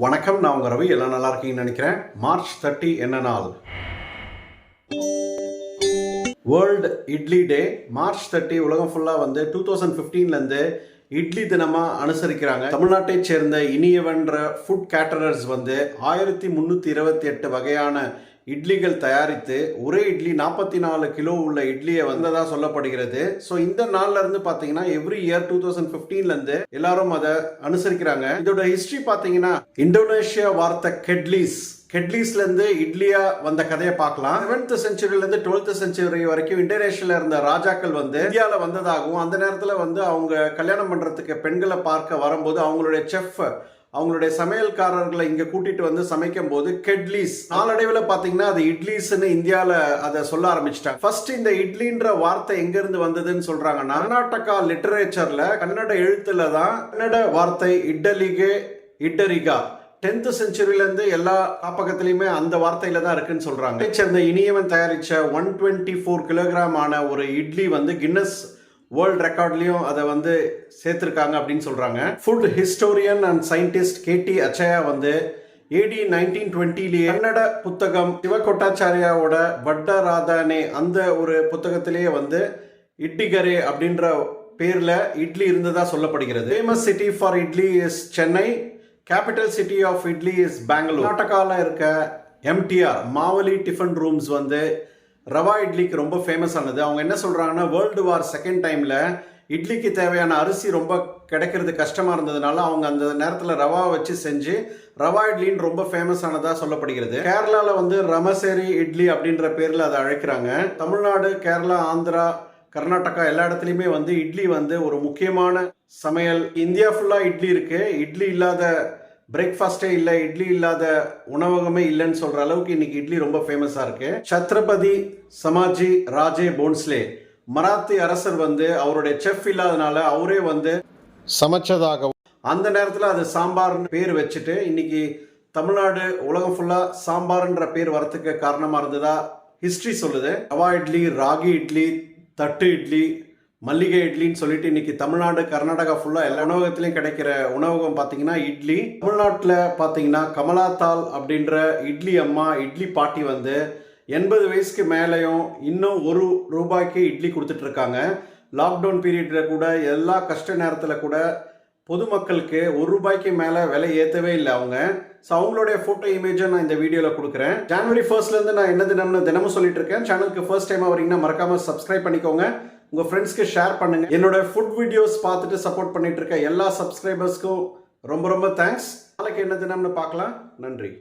வணக்கம் நான் உங்க ரவி. எல்லாம் நல்லா இருக்கீங்கன்னு நினைக்கிறேன். மார்ச் தேர்ட்டி என்ன நாள்? World Idli Day March thirty உலகம் ஃபுல்லாக வந்து டூ தௌசண்ட் ஃபிஃப்டீன்லேருந்து இட்லி தினமாக அனுசரிக்கிறாங்க. தமிழ்நாட்டைச் சேர்ந்த இனியவன்ற ஃபுட் கேட்டரர்ஸ் வந்து ஆயிரத்தி முந்நூற்றி இருபத்தி எட்டு வகையான இட்லிகள் தயாரித்து ஒரே இட்லி நாற்பத்தி நாலு கிலோ உள்ள இட்லியை வந்ததாக சொல்லப்படுகிறது. ஸோ இந்த நாள்ல இருந்து பார்த்தீங்கன்னா எவ்ரி இயர் டூ தௌசண்ட் ஃபிஃப்டீன்லேருந்து எல்லாரும் அதை அனுசரிக்கிறாங்க. இதோட ஹிஸ்ட்ரி பார்த்தீங்கன்னா இந்தோனேஷியா வார்த்தை கெட்லீஸ். கெட்லீஸ்லேருந்து இட்லியா வந்த கதையை பார்க்கலாம். செவன்த் சென்ச்சுரியிலேருந்து டுவெல்த் செஞ்சுரி வரைக்கும் இந்தோனேஷியால இருந்த ராஜாக்கள் வந்து இந்தியாவில் வந்ததாகவும் அந்த நேரத்தில் வந்து அவங்க கல்யாணம் பண்ணுறதுக்கு பெண்களை பார்க்க வரும்போது அவங்களுடைய செஃப் அவங்களுடைய சமையல்காரர்களை இங்கே கூட்டிட்டு வந்து சமைக்கும் போது கெட்லீஸ் நாளடைவில் பார்த்தீங்கன்னா அது இட்லீஸ்ன்னு இந்தியாவில் அதை சொல்ல ஆரம்பிச்சிட்டாங்க. ஃபர்ஸ்ட் இந்த இட்லின்ற வார்த்தை எங்கேருந்து வந்ததுன்னு சொல்கிறாங்க கர்நாடகா லிட்டரேச்சரில் கன்னட எழுத்துல தான் கன்னட வார்த்தை இட்டலிகே இட்டரிகா. டென்த் செஞ்சுரியிலேருந்து எல்லா காப்பகத்திலையுமே அந்த வார்த்தையில தான் இருக்குன்னு சொல்கிறாங்க இதைச் சேர்ந்த இனியவன் தயாரித்த ஒன் டுவெண்ட்டி ஃபோர் கிலோகிராம் ஆன ஒரு இட்லி வந்து கின்னஸ் வேர்ல்ட் ரெக்கார்ட்லையும் அதை வந்து சேர்த்துருக்காங்க அப்படின்னு சொல்கிறாங்க food historian and scientist KT Achaya வந்து ஏடி நைன்டீன் டுவெண்ட்டிலேயே கன்னட புத்தகம் சிவகொட்டாச்சாரியாவோட வட்ட ராதானே அந்த ஒரு புத்தகத்திலேயே வந்து இட்டிகரே அப்படின்ற பேரில் இட்லி இருந்ததாக சொல்லப்படுகிறது. Famous city for idli is Chennai capital city of idli is Bangalore கர்நாடகாவில் இருக்க எம்டிஆர் மாவலி டிஃபன் ரூம்ஸ் வந்து ரவா இட்லிக்கு ரொம்ப ஃபேமஸ் ஆனது. அவங்க என்ன சொல்கிறாங்கன்னா வேர்ல்டு வார் செகண்ட் டைமில் இட்லிக்கு தேவையான அரிசி ரொம்ப கிடைக்கிறது கஷ்டமாக இருந்ததுனால அவங்க அந்த நேரத்தில் ரவா வச்சு செஞ்சு ரவா இட்லின்னு ரொம்ப ஃபேமஸ் ஆனதாக சொல்லப்படுகிறது. கேரளாவில் வந்து ரமசேரி இட்லி அப்படின்ற பேரில் அதை அழைக்கிறாங்க. தமிழ்நாடு கேரளா ஆந்திரா கர்நாடகா எல்லா இடத்துலையுமே வந்து இட்லி வந்து ஒரு முக்கியமான சமையல். இந்தியா ஃபுல்லாக இட்லி இருக்குது இட்லி இல்லாத பிரேக்ஃபாஸ்டே இல்லை இட்லி இல்லாத உணவகமே இல்லைன்னு சொல்கிற அளவுக்கு இன்னைக்கு இட்லி ரொம்ப ஃபேமஸாக இருக்கு. சத்ரபதி சமாஜி ராஜே போன்ஸ்லே மராத்தி அரசர் வந்து அவருடைய செஃப் இல்லாதனால அவரே வந்து சமைச்சதாகவும் அந்த நேரத்தில் அது சாம்பார்னு பேர் வச்சுட்டு இன்னைக்கு தமிழ்நாடு உலகம் ஃபுல்லாக சாம்பார்ன்ற பேர் வரத்துக்கு காரணமாக இருந்ததா ஹிஸ்ட்ரி சொல்லுது. ரவா இட்லி ராகி இட்லி தட்டு இட்லி மல்லிகை இட்லின்னு சொல்லிட்டு இன்னைக்கு தமிழ்நாடு கர்நாடகா ஃபுல்லாக எல்லா உணவகத்திலையும் கிடைக்கிற உணவகம் பார்த்தீங்கன்னா இட்லி. தமிழ்நாட்டில் பார்த்தீங்கன்னா கமலாத்தால் அப்படின்ற இட்லி அம்மா இட்லி பாட்டி வந்து எண்பது வயசுக்கு மேலேயும் இன்னும் ஒரு ரூபாய்க்கு இட்லி கொடுத்துட்ருக்காங்க. லாக்டவுன் பீரியடில் கூட எல்லா கஷ்ட நேரத்தில் கூட பொதுமக்களுக்கு ஒரு ரூபாய்க்கு மேலே விலை ஏற்றவே இல்லை அவங்க. ஸோ அவங்களுடைய ஃபோட்டோ இமேஜை நான் இந்த வீடியோவில் கொடுக்குறேன். ஜனவரி ஃபர்ஸ்ட்லேருந்து நான் என்ன தினம்னு தினமும் சொல்லிட்டு இருக்கேன் சேனலுக்கு ஃபர்ஸ்ட் டைம் வரீங்கன்னா மறக்காமல் சப்ஸ்கிரைப் பண்ணிக்கோங்க. உங்கள் ஃப்ரெண்ட்ஸ்க்கு ஷேர் பண்ணுங்க. என்னோட ஃபுட் வீடியோஸ் பார்த்துட்டு சப்போர்ட் பண்ணிட்டு இருக்க எல்லா சப்ஸ்கிரைபர்ஸ்க்கும் ரொம்ப ரொம்ப தேங்க்ஸ் நாளைக்கு என்ன தினம்னு பார்க்கலாம். நன்றி.